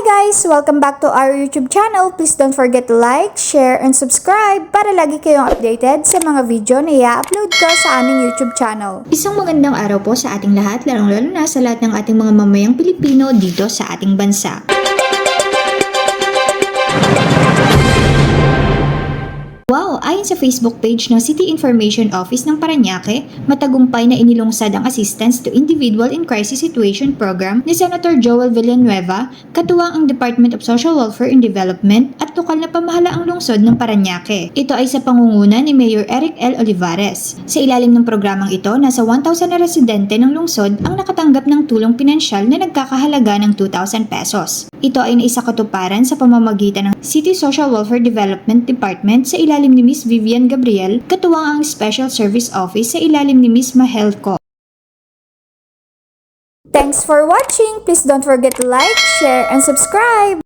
guys! Welcome back to our YouTube channel. Please don't forget to like, share, and subscribe para lagi kayong updated sa mga video na i-upload ko sa aming YouTube channel. Isang magandang araw po sa ating lahat, lalong-lalo na sa lahat ng ating mga mamayang Pilipino dito sa ating bansa. Wow! Ayon sa Facebook page ng City Information Office ng Paranaque, matagumpay na inilungsad ang Assistance to Individual in Crisis Situation Program ni Senator Joel Villanueva, katuwang ang Department of Social Welfare and Development at lokal na pamahalaang lungsod ng Paranaque. Ito ay sa pangunguna ni Mayor Eric L. Olivares. Sa ilalim ng programang ito, nasa 1,000 na residente ng lungsod ang nakatanggap ng tulong pinansyal na nagkakahalaga ng 2,000 pesos. Ito ay naisakatuparan sa pamamagitan ng City Social Welfare Development Department sa ilalim ni Miss Vivian Gabriel, katuwang ang Special Service Office sa ilalim ni Miss Mahel Co. Thanks for watching! Please don't forget to like, share, and subscribe!